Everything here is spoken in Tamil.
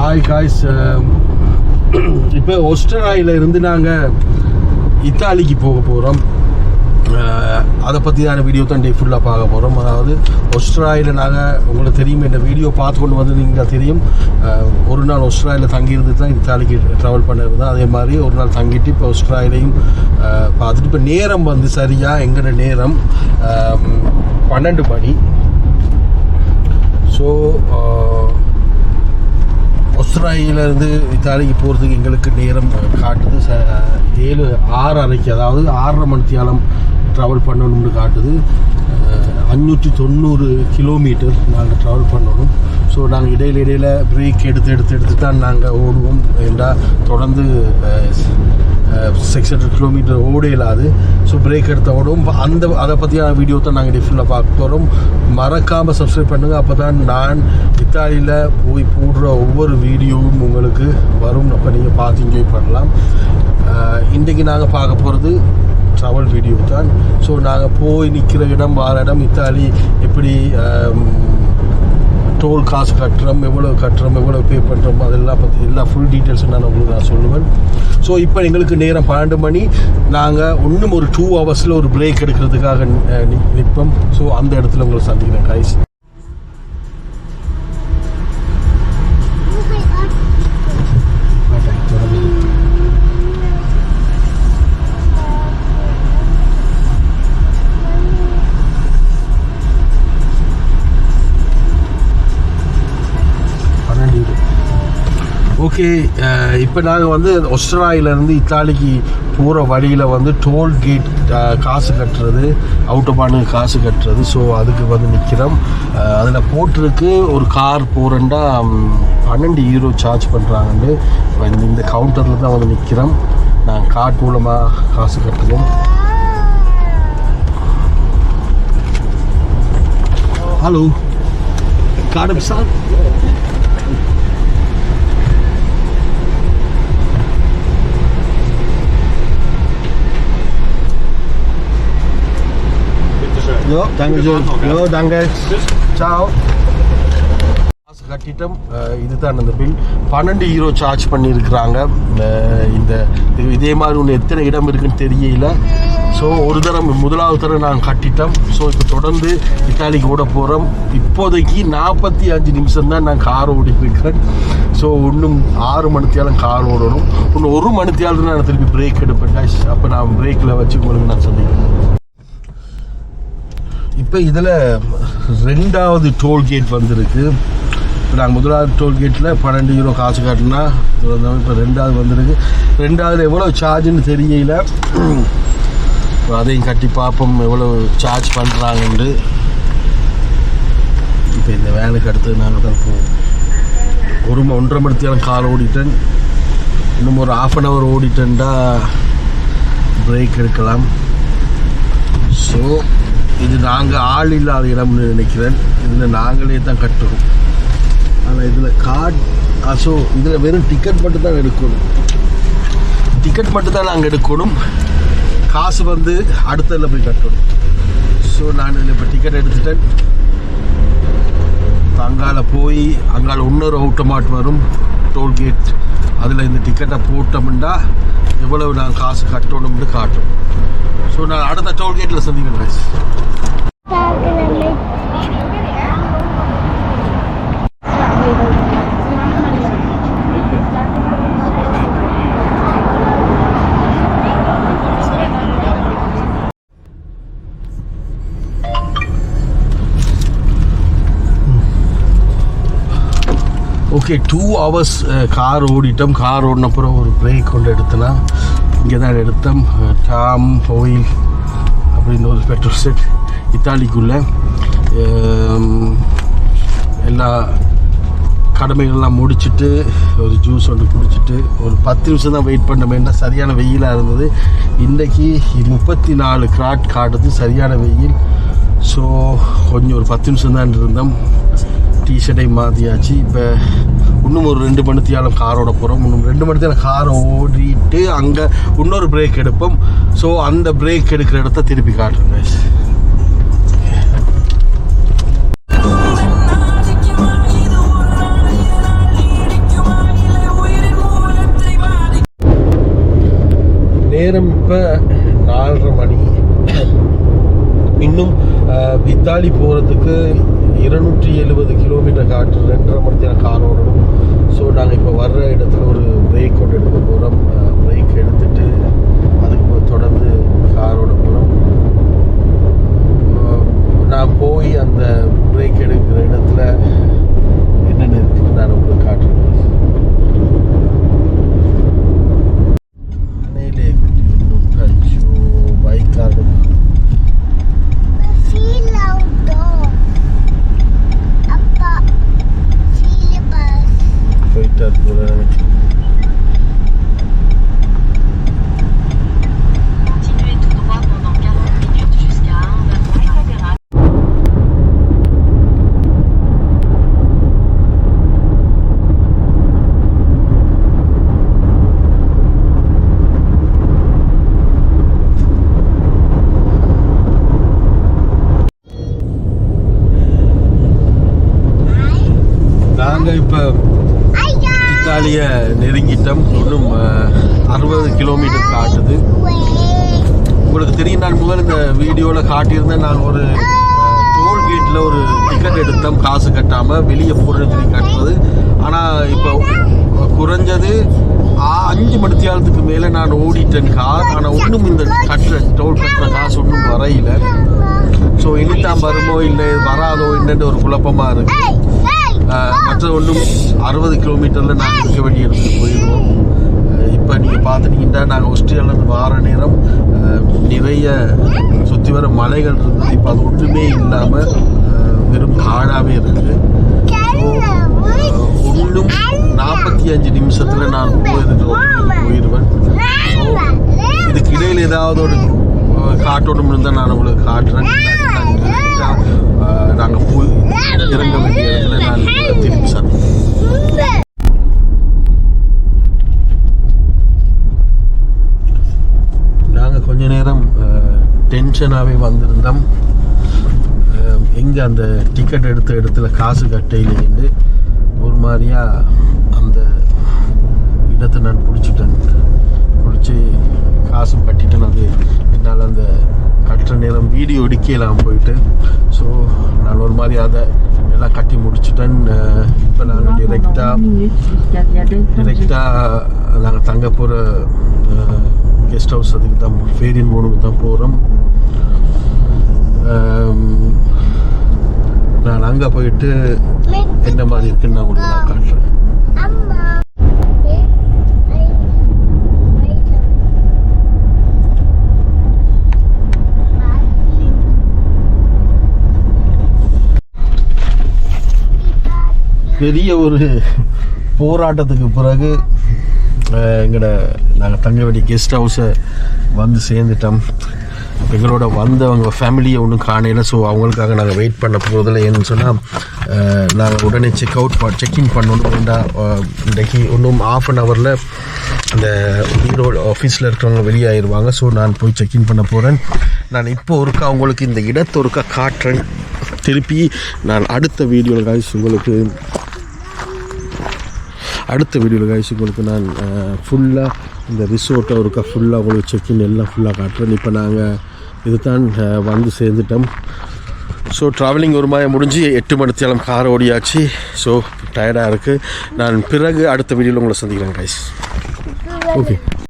ஹாய் காய்ஸ் இப்போ ஒஸ்டராயில் இருந்து நாங்கள் இத்தாலிக்கு போக போகிறோம் அதை பற்றியான வீடியோ தான் டே ஃபுல்லாக பார்க்க போகிறோம் அதாவது ஒஸ்ட்ராயில் நாங்கள் உங்களுக்கு தெரியும் இந்த வீடியோ பார்த்து கொண்டு வந்து நீங்கள் தெரியும். ஒரு நாள் ஒஸ்ட்ராயில் தங்கியிருந்து தான் இத்தாலிக்கு ட்ராவல் பண்ணிருந்தோம் அதே மாதிரி ஒரு நாள் தங்கிட்டு இப்போ ஒஸ்ட்ராயிலையும் பார்த்துட்டு இப்போ நேரம் வந்து சரியாக எங்கட நேரம் பன்னெண்டு மணி. ஸோ இருந்து இத்தாலிக்கு போகிறதுக்கு எங்களுக்கு நேரம் காட்டுது. ச ஏழு ஆறு அரைக்கு அதாவது ஆறரை மணித்தியாலம் ட்ராவல் பண்ணணும்னு காட்டுது. அஞ்சூற்றி தொண்ணூறு கிலோமீட்டர் நாங்கள் ட்ராவல் பண்ணணும். ஸோ நாங்கள் இடையில இடையில் பிரேக் எடுத்து எடுத்து எடுத்து தான் நாங்கள் ஓடுவோம். என்றால் தொடர்ந்து சிக்ஸ் ஹண்ட்ரட் கிலோமீட்டர் ஓட இல்லாது ஸோ பிரேக் எடுத்த ஓடுவோம் அந்த அதை பற்றியான வீடியோ தான் நாங்கள் டிஃபனில் பார்க்க போகிறோம் மறக்காமல் சப்ஸ்கிரைப் பண்ணுங்கள் அப்போ தான் நான் இத்தாலியில் போய் போடுற ஒவ்வொரு வீடியோவும் உங்களுக்கு வரும். அப்போ நீங்கள் பார்த்து என்ஜாய் பண்ணலாம். இன்றைக்கு நாங்கள் பார்க்க போகிறது ட்ராவல் வீடியோ தான். ஸோ நாங்கள் போய் நிற்கிற இடம் வார இடம் இத்தாலி எப்படி டோல் காசு கட்டுறோம் எவ்வளோ கட்டுறோம் எவ்வளோ பே பண்ணுறோம் அதெல்லாம் பற்றி எல்லா ஃபுல் டீட்டெயில்ஸும் நான் உங்களுக்கு நான் சொல்லுவேன். ஸோ இப்போ எங்களுக்கு நேரம் பன்னெண்டு மணி. நாங்கள் இன்னும் ஒரு டூ ஹவர்ஸில் ஒரு பிரேக் எடுக்கிறதுக்காக நிற்போம் ஸோ அந்த இடத்துல உங்களை சந்திக்கிறேன் கைஸ் ஓகே இப்போ நாங்கள் வந்து ஒஸ்ட்ராயிலேருந்து இத்தாலிக்கு போகிற வழியில் வந்து டோல்கேட் காசு கட்டுறது அவுட்டோபானுக்கு காசு கட்டுறது ஸோ அதுக்கு வந்து நிற்கிறோம் அதில் போட்டிருக்கு ஒரு கார் போகிறேன்டா பன்னெண்டு யூரோ சார்ஜ் பண்ணுறாங்கன்னு இந்த இந்த கவுண்டரில் தான் வந்து நிற்கிறோம் நாங்கள் கார்ட் மூலமாக காசு கட்டுறோம் hello card sir Jo, danke schön. Jo, danke. Ciao. காசு கட்டிட்டோம். இதுதான் அந்த பில் பன்னெண்டு ஹீரோ சார்ஜ் பண்ணியிருக்கிறாங்க. இந்த இது மாதிரி ஒன்று எத்தனை இடம் இருக்குன்னு தெரியல. ஸோ ஒரு தரம் முதலாவது தரம் நாங்கள் கட்டிட்டோம். ஸோ இப்போ தொடர்ந்து இத்தாலிக்கு ஓட போகிறோம் இப்போதைக்கு நாற்பத்தி அஞ்சு நிமிஷம் தான் நான் கார் ஓடிட்டு இருக்கிறேன் ஸோ இன்னும் ஆறு மணித்தியாலும் கார் ஓடணும். இன்னும் ஒரு மணித்தியாலும் நான் திருப்பி பிரேக் எடுப்பேன். அப்போ நான் பிரேக்கில் வச்சு உங்களுக்கு நான் சந்திக்கிறேன் இப்போ இதில் ரெண்டாவது டோல்கேட் வந்திருக்கு. இப்போ நாங்கள் முதலாவது டோல்கேட்டில் பன்னெண்டு யூரோ காசு காட்டினா இப்போ ரெண்டாவது வந்திருக்கு. ரெண்டாவது எவ்வளோ சார்ஜுன்னு தெரியல. அதையும் கட்டி பார்ப்போம் எவ்வளோ சார்ஜ் பண்ணுறாங்கன்ட்டு இப்போ இந்த வேனுக்கு அடுத்து நாங்கள் தான் போவோம். ஒரு ம- ஒன்றரை மணி நேரம் கார் ஓடிட்டேன். இன்னும் ஒரு ஆஃப் அன் ஹவர் ஓடிட்டேன்டா. பிரேக் எடுக்கலாம். ஸோ இது நாங்கள் ஆள் இல்லாத இடம்னு நினைக்கிறேன். இதில் நாங்களே தான் கட்டுறோம். ஆனால் இதில் கார்ட் அசோ இதில் வெறும் டிக்கெட் மட்டும் தான் எடுக்கணும். டிக்கெட் மட்டும் தான் நாங்கள் எடுக்கணும். காசு வந்து அடுத்ததில் போய் கட்டணும். ஸோ நான் இதில் இப்போ டிக்கெட் எடுத்துட்டேன். அங்கால போய் அங்கால இன்னொரு அவுட்டமாட் வரும். டோல்கேட் அதில் இந்த டிக்கெட்டை போட்டோம்னா எவ்வளவு நான் காசு கட்டணும்னு காட்டும். ஸோ நான் அடுத்த டோல்கேட்டில் சந்திக்கிறேன் ஓகே டூ ஹவர்ஸ் கார் ஓடிட்டோம். கார் ஓடினப்புறம் ஒரு பிரேக் கொண்டு எடுத்தனா இங்கே தான் எடுத்தோம் டாம் ஹோயில் அப்படின்னு ஒரு பெட்ரோல் செட் இத்தாலிக்குள்ளே. எல்லா கடமைகள்லாம் முடிச்சுட்டு ஒரு ஜூஸ் ஒன்று குடிச்சிட்டு ஒரு பத்து நிமிஷம் தான் வெயிட் பண்ண வேண்டாம் சரியான வெயிலாக இருந்தது. இன்றைக்கி முப்பத்தி நாலு கிராட் காட்டுது சரியான வெயில். ஸோ கொஞ்சம் ஒரு பத்து நிமிஷம் தான் இருந்தோம். டிஷர்ட்டை மாற்றியாச்சு இப்போ இன்னும் ஒரு ரெண்டு மணித்தியாலும் காரோட போகிறோம் இன்னும் ரெண்டு மணித்தியாலும் காரை ஓடிட்டு அங்கே இன்னொரு பிரேக் எடுப்போம். ஸோ அந்த பிரேக் எடுக்கிற இடத்த திருப்பி காட்டுறேன் நேரம் இப்போ நாலரை மணி. இன்னும் பித்தாலி போகிறதுக்கு இருநூற்றி எழுபது கிலோமீட்டர் காற்று ரெண்டரை மணி நேரம் கார் ஓடணும். ஸோ நாங்கள் இப்போ வர்ற இடத்துல ஒரு பிரேக் கொண்டு எடுக்க போகிறோம் பிரேக் எடுத்துட்டு அதுக்கு தொடர்ந்து கார் ஓட போகிறோம் நான் போய் அந்த பிரேக் எடுக்கிற இடத்துல நாங்கள் இப்போ. இத்தாலியை நெருங்கிட்டோம் இன்னும் அறுபது கிலோமீட்டர் காட்டுது உங்களுக்கு தெரியும் நான் முதல்ல இந்த வீடியோவில் காட்டியிருந்தேன் நாங்கள் ஒரு டோல் கேட்டில் ஒரு டிக்கெட் எடுத்தோம் காசு கட்டாமல் வெளியே போடுறது கட்டுறது ஆனால் இப்போ குறைஞ்சது அஞ்சு மணித்தியாலத்துக்கு மேலே நான் ஓடிட்டேன் கார் ஆனால் ஒன்றும் இந்த கட்டுற டோல் கட்டுற காசு ஒன்றும் வரையில ஸோ இனித்தான் வருமோ இல்லை வராதோ என்னன்னு ஒரு குழப்பமாக இருக்கு ஏய், ஏய். ஆஹ் மற்ற ஒன்றும் அறுபது கிலோமீட்டரில் நாங்கள் இருக்க வேண்டிய இடத்துக்கு போயிடுவோம் இப்போ நீங்கள் பார்த்துட்டீங்கன்னா நாங்கள் ஆஸ்திரேலியாவிலேருந்து வார நேரம் நிறைய சுற்றி வர மலைகள் இருந்தது இப்போ அது ஒன்றுமே இல்லாமல் வெறும் காடாகவே இருக்குது. ஒன்றும் நாற்பத்தி அஞ்சு நிமிஷத்தில் நான் போயிருக்கிறோம் போயிடுவேன் ஸோ இதுக்கு இடையில் ஏதாவது ஒரு ஆஹ் காட்டோட்டம் இருந்தால் நான் உங்களுக்கு காட்டுறேன். நாங்கள் போய் இறங்க வேண்டிய இடத்துல நான் திரும்பி சார் நாங்கள் கொஞ்ச நேரம் டென்ஷனாகவே வந்திருந்தோம் எங்கே அந்த டிக்கெட் எடுத்த இடத்துல காசு கட்டையிலேருந்து ஒரு மாதிரியா அந்த இடத்தை நான் பிடிச்சிட்டேன் பிடிச்சி காசு கட்டிட்டேன் அது என்னால் அந்த கட்டுற நேரம் வீடியோ எடுக்கலாம் போயிட்டு ஸோ நான் ஒரு மாதிரி அதை எல்லாம் கட்டி முடிச்சுட்டேன். இப்போ நாங்கள் டிரெக்டாக டிரெக்டாக நாங்கள் தங்க போகிற கெஸ்ட் ஹவுஸ் அதுக்கு தான் ஃபேரியன் மூணுக்கு தான் போகிறோம் நான் அங்கே போயிட்டு என்ன மாதிரி இருக்குன்னு நான் உங்களுக்கு நான் காட்டுறேன். பெரிய ஒரு போராட்டத்துக்கு பிறகு எங்களோட நாங்கள் தங்கவேடி கெஸ்ட் ஹவுஸை வந்து சேர்ந்துட்டோம். எங்களோட வந்தவங்க ஃபேமிலியை ஒன்றும் காணையில் ஸோ அவங்களுக்காக நாங்கள் வெயிட் பண்ண போகிறதில்ல ஏன்னு சொன்னால் நாங்கள் உடனே செக் அவுட் ப செக்இன் பண்ணணும். வேண்டாம் இன்றைக்கு இன்னும் ஆஃப் அன் ஹவரில் அந்த ஈரோடு ஆஃபீஸில் இருக்கிறவங்க வெளியாயிருவாங்க. ஸோ நான் போய் செக்இன் பண்ண போகிறேன் நான் இப்போ ஒருக்கா அவங்களுக்கு இந்த இடத்தை ஒருக்கா காட்டுறேன். திருப்பி நான் அடுத்த வீடியோவில் காய்ச்சி உங்களுக்கு அடுத்த வீடியோவில் காய்ச்சி உங்களுக்கு நான் ஃபுல்லாக இந்த ரிசோர்ட்டை ஒருக்கா ஃபுல்லாக உங்களுக்கு செக்இன் எல்லாம் ஃபுல்லாக காட்டுறேன். இப்போ நாங்கள் இதுதான் அஹ், வந்து சேர்ந்துட்டோம். ஸோ ட்ராவலிங் ஒரு மாதிரி முடிஞ்சு எட்டு மணித்தேலம் கார் ஓடியாச்சு. ஸோ டயர்டாக இருக்குது நான் பிறகு அடுத்த வீடியோவில் உங்களை சந்திக்கிறேன் கைஸ் ஓகே